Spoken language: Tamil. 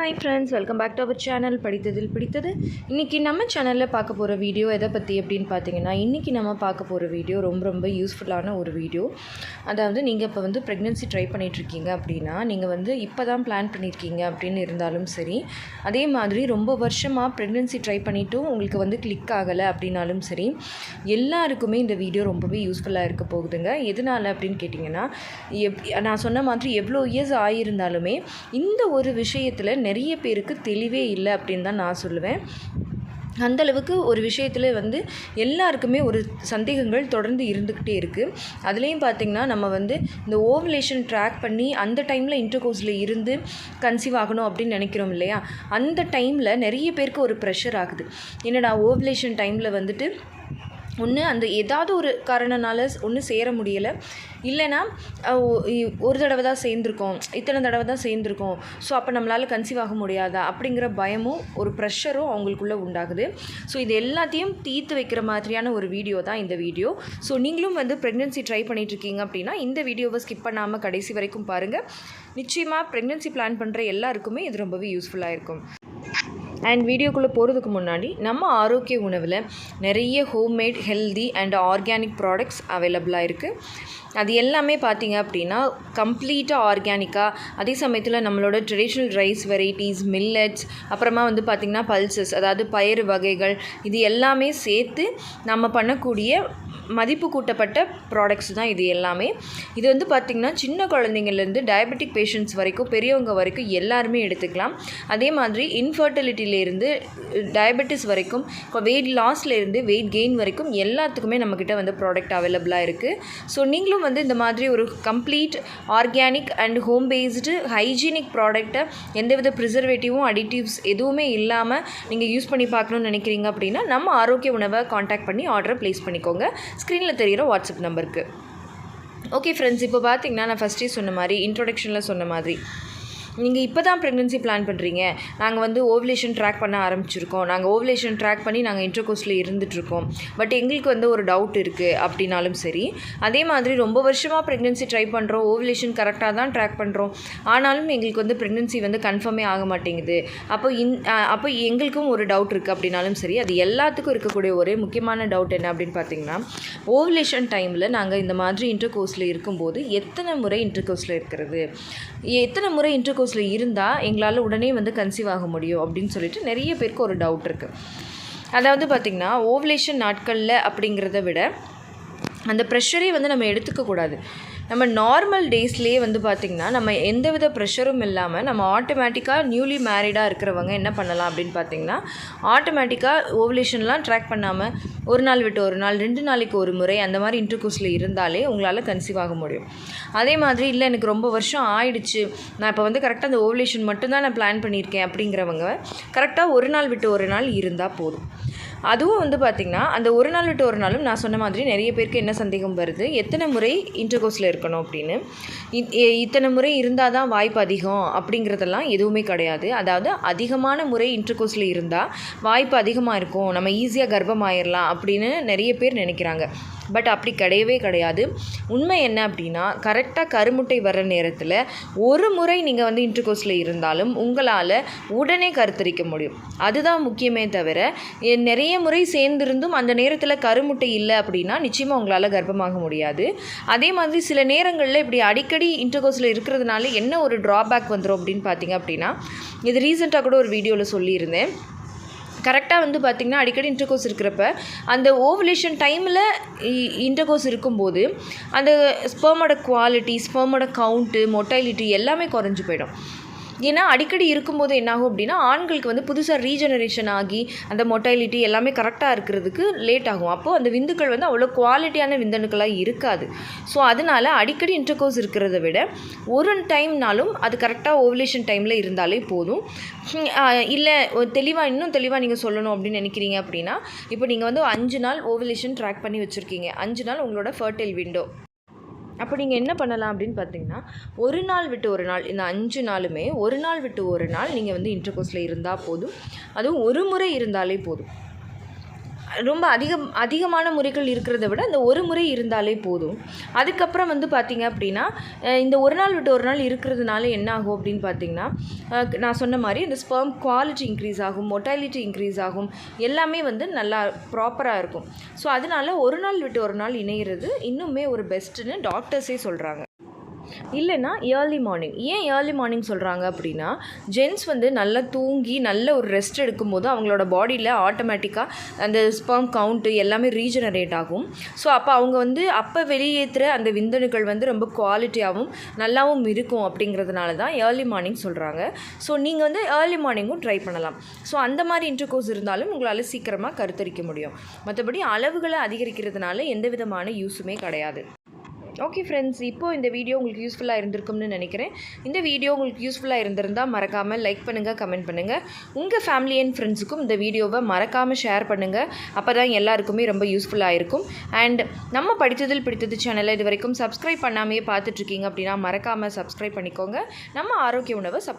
Hi friends welcome back to our channel படித்ததில் பிடித்தது. இன்றைக்கி நம்ம சேனலில் பார்க்க போகிற வீடியோ எதை பற்றி அப்படின்னு பார்த்தீங்கன்னா இன்றைக்கி நம்ம பார்க்க போகிற வீடியோ ரொம்ப ரொம்ப யூஸ்ஃபுல்லான ஒரு வீடியோ அதாவது நீங்கள் இப்போ வந்து ப்ரெக்னென்சி ட்ரை பண்ணிகிட்ருக்கீங்க அப்படின்னா நீங்கள் வந்து இப்போ தான் பிளான் பண்ணியிருக்கீங்க அப்படின்னு இருந்தாலும் சரி அதே மாதிரி ரொம்ப வருஷமாக ப்ரெக்னென்சி ட்ரை பண்ணிவிட்டும் உங்களுக்கு வந்து கிளிக் ஆகலை அப்படின்னாலும் சரி எல்லாருக்குமே இந்த வீடியோ ரொம்பவே யூஸ்ஃபுல்லாக இருக்க போகுதுங்க. எதனால் அப்படின்னு கேட்டிங்கன்னா எப் நான் சொன்ன மாதிரி எவ்வளோ இயர்ஸ் ஆகியிருந்தாலுமே இந்த ஒரு விஷயத்தில் நிறைய பேருக்கு தெளிவே இல்லை அப்படின்னு தான் நான் சொல்லுவேன். அந்தளவுக்கு ஒரு விஷயத்தில் வந்து எல்லாருக்குமே ஒரு சந்தேகங்கள் தொடர்ந்து இருந்துக்கிட்டே இருக்குது அதுலேயும் பார்த்திங்கன்னா நம்ம வந்து இந்த ஓவலேஷன் ட்ராக் பண்ணி அந்த டைமில் இன்டர்கோர்ஸில் இருந்து கன்சீவ் ஆகணும் அப்படின்னு நினைக்கிறோம் இல்லையா? அந்த டைமில் நிறைய பேருக்கு ஒரு ப்ரெஷர் ஆகுது. என்னடா ஓவலேஷன் டைமில் வந்துட்டு ஒன்று அந்த ஏதாவது ஒரு காரணனால ஒன்று சேர முடியலை. இல்லைன்னா ஒரு தடவை தான் சேர்ந்துருக்கோம். இத்தனை தடவை தான் சேர்ந்துருக்கோம். ஸோ அப்போ நம்மளால் கன்சீவ் ஆக முடியாதா? அப்படிங்கிற பயமும் ஒரு ப்ரெஷரும் அவங்களுக்குள்ளே உண்டாகுது. ஸோ இது எல்லாத்தையும் தீர்த்து வைக்கிற மாதிரியான ஒரு வீடியோ தான் இந்த வீடியோ ஸோ நீங்களும் வந்து ப்ரெக்னென்சி ட்ரை பண்ணிகிட்ருக்கீங்க அப்படின்னா இந்த வீடியோவை ஸ்கிப் பண்ணாமல் கடைசி வரைக்கும் பாருங்கள் நிச்சயமாக ப்ரெக்னென்சி பிளான் பண்ணுற எல்லாருக்குமே இது ரொம்பவே யூஸ்ஃபுல்லாக இருக்கும். அண்ட் வீடியோக்குள்ளே போகிறதுக்கு முன்னாடி நம்ம ஆரோக்கிய உணவில் நிறைய homemade healthy and organic products அவைலபிளாக இருக்குது அது எல்லாமே பார்த்திங்க அப்படின்னா கம்ப்ளீட்டாக ஆர்கானிக்காக அதே சமயத்தில் நம்மளோட ட்ரெடிஷ்னல் ரைஸ் வெரைட்டிஸ் மில்லட்ஸ் அப்புறமா வந்து பார்த்திங்கன்னா பல்சஸ் அதாவது பயிறு வகைகள் இது எல்லாமே சேர்த்து நம்ம பண்ணக்கூடிய மதிப்பு கூட்டப்பட்ட ப்ராடக்ட்ஸ் தான் இது எல்லாமே. இது வந்து பார்த்திங்கன்னா சின்ன குழந்தைங்கள்லேருந்து டயபெட்டிக் பேஷண்ட்ஸ் வரைக்கும் பெரியவங்க வரைக்கும் எல்லாருமே எடுத்துக்கலாம். அதே மாதிரி இன்ஃபர்டிலிட்டியிலேருந்து டயபெட்டிஸ் வரைக்கும் வெயிட் லாஸ்லேருந்து வெயிட் கெயின் வரைக்கும் எல்லாத்துக்குமே நம்மக்கிட்ட வந்து ப்ராடக்ட் அவைலபிளாக இருக்குது ஸோ நீங்களும் வந்து இந்த மாதிரி ஒரு complete organic and home based hygienic ப்ராடக்ட்டை எந்தவித ப்ரிசர்வேட்டிவும் அடிட்டிவ்ஸ் எதுவுமே இல்லாமல் நீங்கள் யூஸ் பண்ணி பார்க்கணும்னு நினைக்கிறீங்க அப்படின்னா நம்ம ஆரோக்கிய உணவை காண்டாக்ட் பண்ணி ஆர்டரை ப்ளேஸ் பண்ணிக்கோங்க. ஸ்க்ரீனில் தெரிகிற வாட்ஸ்அப் நம்பருக்கு ஓகே ஃப்ரெண்ட்ஸ் இப்போ பார்த்தீங்கன்னா நான் ஃபஸ்ட்டே சொன்ன மாதிரி இன்ட்ரொடக்ஷனில் சொன்ன மாதிரி நீங்கள் இப்போ தான் ப்ரெக்னென்சி பிளான் பண்ணுறீங்க நாங்கள் வந்து ஓவலேஷன் ட்ராக் பண்ண ஆரம்பிச்சிருக்கோம். நாங்கள் ஓவலேஷன் ட்ராக் பண்ணி நாங்கள் இன்டர்கோர்ஸில் இருந்துகிட்ருக்கோம் பட் எங்களுக்கு வந்து ஒரு டவுட் இருக்குது அப்படின்னாலும் சரி. அதே மாதிரி ரொம்ப வருஷமாக ப்ரெக்னென்சி ட்ரை பண்ணுறோம் ஓவலேஷன் கரெக்டாக தான் ட்ராக் பண்ணுறோம் ஆனாலும் எங்களுக்கு வந்து ப்ரெக்னென்சி வந்து கன்ஃபார்மே ஆக மாட்டேங்குது. அப்போ இன் அப்போ எங்களுக்கும் ஒரு டவுட் இருக்குது அப்படின்னாலும் சரி. அது எல்லாத்துக்கும் இருக்கக்கூடிய ஒரே முக்கியமான டவுட் என்ன அப்படின்னு பார்த்தீங்கன்னா ஓவலேஷன் டைமில் நாங்கள் இந்த மாதிரி இன்டர்கோர்ஸில் இருக்கும்போது எத்தனை முறை இன்டர்கோர்ஸில் இருக்கிறது? எத்தனை முறை இன்டர்கோர்ஸில் இருந்தால் எங்களால் உடனே வந்து கன்சீவ் ஆக முடியும் அப்படின்னு சொல்லிட்டு நிறைய பேருக்கு ஒரு டவுட் இருக்குது அதாவது பார்த்திங்கன்னா ஓவலேஷன் நாட்களில் அப்படிங்கிறத விட அந்த ப்ரெஷரே வந்து நம்ம எடுத்துக்கக்கூடாது நம்ம நார்மல் டேஸ்லேயே வந்து பார்த்திங்கன்னா நம்ம எந்தவித ப்ரெஷரும் இல்லாமல் நம்ம ஆட்டோமேட்டிக்காக நியூலி மேரிடாக இருக்கிறவங்க என்ன பண்ணலாம் அப்படின்னு பார்த்தீங்கன்னா ஆட்டோமேட்டிக்காக ஓவலேஷன்லாம் ட்ராக் பண்ணாமல் ஒரு நாள் விட்டு ஒரு நாள் ரெண்டு நாளைக்கு ஒரு முறை அந்த மாதிரி இன்டர்கோர்ஸில் இருந்தாலே உங்களால் கன்சீவ் ஆக முடியும். அதே மாதிரி இல்லை எனக்கு ரொம்ப வருஷம் ஆயிடுச்சு. நான் இப்போ வந்து கரெக்டாக அந்த ஓவலேஷன் மட்டும்தான் நான் பிளான் பண்ணியிருக்கேன் அப்படிங்கிறவங்க கரெக்டாக ஒரு நாள் விட்டு ஒரு நாள் இருந்தால் போதும். அதுவும் வந்து பார்த்திங்கன்னா அந்த ஒரு நாள் விட்டு ஒரு நாளும் நான் சொன்ன மாதிரி நிறைய பேருக்கு என்ன சந்தேகம் வருது? எத்தனை முறை இன்டர்கோர்ஸில் இருக்கணும் அப்படின்னு? இத்தனை முறை இருந்தால் தான் வாய்ப்பு அதிகம் அப்படிங்கிறதெல்லாம் எதுவுமே கிடையாது. அதாவது அதிகமான முறை இன்டர்கோர்ஸில் இருந்தால் வாய்ப்பு அதிகமாக இருக்கும். நம்ம ஈஸியாக கர்ப்பமாயிடலாம் அப்படின்னு நிறைய பேர் நினைக்கிறாங்க. பட் அப்படி கிடையவே கிடையாது. உண்மை என்ன அப்படின்னா கரெக்டாக கருமுட்டை வர்ற நேரத்தில் ஒரு முறை நீங்கள் வந்து இன்டர்கோர்ஸில் இருந்தாலும் உங்களால் உடனே கருத்தரிக்க முடியும். அதுதான் முக்கியமே தவிர நிறைய முறை சேர்ந்திருந்தும் அந்த நேரத்தில் கருமுட்டை இல்லை அப்படின்னா நிச்சயமாக உங்களால் கர்ப்பமாக முடியாது. அதே மாதிரி சில நேரங்களில் இப்படி அடிக்கடி இன்டர்கோர்ஸில் இருக்கிறதுனால என்ன ஒரு ட்ராபேக் வந்துடும் அப்படின்னு பார்த்தீங்க அப்படின்னா இது ரீசெண்டாக கூட ஒரு வீடியோவில் சொல்லியிருந்தேன். கரெக்டாக வந்து பார்த்திங்கன்னா அடிக்கடி இன்டர்கோர்ஸ் இருக்கிறப்ப அந்த ஓவலேஷன் டைமில் இன்டர்கோர்ஸ் இருக்கும்போது அந்த ஸ்பெர்மோட குவாலிட்டி ஸ்பெர்மோட கவுண்ட்டு மொட்டைலிட்டி எல்லாமே குறைஞ்சு போயிடும். ஏன்னா அடிக்கடி இருக்கும்போது என்னாகும் அப்படின்னா ஆண்களுக்கு வந்து புதுசாக ரீஜெனரேஷன் ஆகி அந்த மொட்டைலிட்டி எல்லாமே கரெக்டாக இருக்கிறதுக்கு லேட் ஆகும். அப்போது அந்த விந்துக்கள் வந்து அவ்வளோ குவாலிட்டியான விந்தணுக்களாக இருக்காது. ஸோ அதனால் அடிக்கடி இன்டர்கோர்ஸ் இருக்கிறத விட ஒரு டைம்னாலும் அது கரெக்டாக ஓவலேஷன் டைமில் இருந்தாலே போதும். இல்லை தெளிவாக இன்னும் தெளிவாக நீங்கள் சொல்லணும் அப்படின்னு நினைக்கிறீங்க அப்படின்னா இப்போ நீங்கள் வந்து அஞ்சு நாள் ஓவலேஷன் ட்ராக் பண்ணி வச்சுருக்கீங்க. அஞ்சு நாள் உங்களோட ஃபர்டைல் விண்டோ அப்போ நீங்கள் என்ன பண்ணலாம் அப்படின்னு பார்த்தீங்கன்னா ஒரு நாள் விட்டு ஒரு நாள் இந்த அஞ்சு நாளுமே ஒரு நாள் விட்டு ஒரு நாள் நீங்கள் வந்து இன்டர்கோர்ஸில் இருந்தால் போதும். அதுவும் ஒரு முறை இருந்தாலே போதும். ரொம்ப அதிகம் அதிகமான முறைகள் இருக்கிறத விட அந்த ஒரு முறை இருந்தாலே போதும். அதுக்கப்புறம் வந்து பார்த்திங்க அப்படின்னா இந்த ஒரு நாள் விட்டு ஒரு நாள் இருக்கிறதுனால என்ன ஆகும் அப்படின்னு பார்த்தீங்கன்னா நான் சொன்ன மாதிரி இந்த ஸ்பெர்ம் குவாலிட்டி இன்க்ரீஸ் ஆகும் மொட்டாலிட்டி இன்க்ரீஸ் ஆகும் எல்லாமே வந்து நல்லா ப்ராப்பராக இருக்கும். ஸோ அதனால ஒரு நாள் விட்டு ஒரு நாள் இணைகிறது இன்னுமே ஒரு பெஸ்ட்டுன்னு டாக்டர்ஸே சொல்கிறாங்க இல்லைன்னா ஏர்லி மார்னிங் ஏன் ஏர்லி மார்னிங் சொல்கிறாங்க அப்படின்னா ஜென்ஸ் வந்து நல்லா தூங்கி நல்ல ஒரு ரெஸ்ட் எடுக்கும்போது அவங்களோட பாடியில் ஆட்டோமேட்டிக்காக அந்த ஸ்பெர்ம் கவுண்ட்டு எல்லாமே ரீஜெனரேட் ஆகும். ஸோ அப்போ அவங்க வந்து அப்போ வெளியேற்றுற அந்த விந்தணுக்கள் வந்து ரொம்ப குவாலிட்டியாகவும் நல்லாவும் இருக்கும் அப்படிங்கிறதுனால தான் ஏர்லி மார்னிங் சொல்கிறாங்க ஸோ நீங்கள் வந்து ஏர்லி மார்னிங்கும் ட்ரை பண்ணலாம். ஸோ அந்த மாதிரி இன்டர்கோர்ஸ் இருந்தாலும் உங்களால் சீக்கிரமாக கருத்தரிக்க முடியும். மற்றபடி அளவுகளை அதிகரிக்கிறதுனால எந்த விதமான யூஸுமே கிடையாது. ஓகே ஃப்ரெண்ட்ஸ் இப்போது இந்த வீடியோ உங்களுக்கு யூஸ்ஃபுல்லாக இருந்திருக்கும்னு நினைக்கிறேன். இந்த வீடியோ உங்களுக்கு யூஸ்ஃபுல்லாக இருந்திருந்தால் மறக்காமல் லைக் பண்ணுங்கள் கமெண்ட் பண்ணுங்கள் உங்கள் ஃபேமிலி அண்ட் ஃப்ரெண்ட்ஸுக்கும் இந்த வீடியோவை மறக்காமல் ஷேர் பண்ணுங்கள் அப்போ தான் எல்லாருக்குமே ரொம்ப யூஸ்ஃபுல்லாக இருக்கும். அண்ட் நம்ம படித்ததில் பிடித்தது சேனலை இது வரைக்கும் சப்ஸ்கிரைப் பண்ணாமையே பார்த்துட்ருக்கீங்க அப்படின்னா மறக்காமல் சப்ஸ்கிரைப் பண்ணிக்கோங்க. நம்ம ஆரோக்கிய உணவை சப்போர்ட்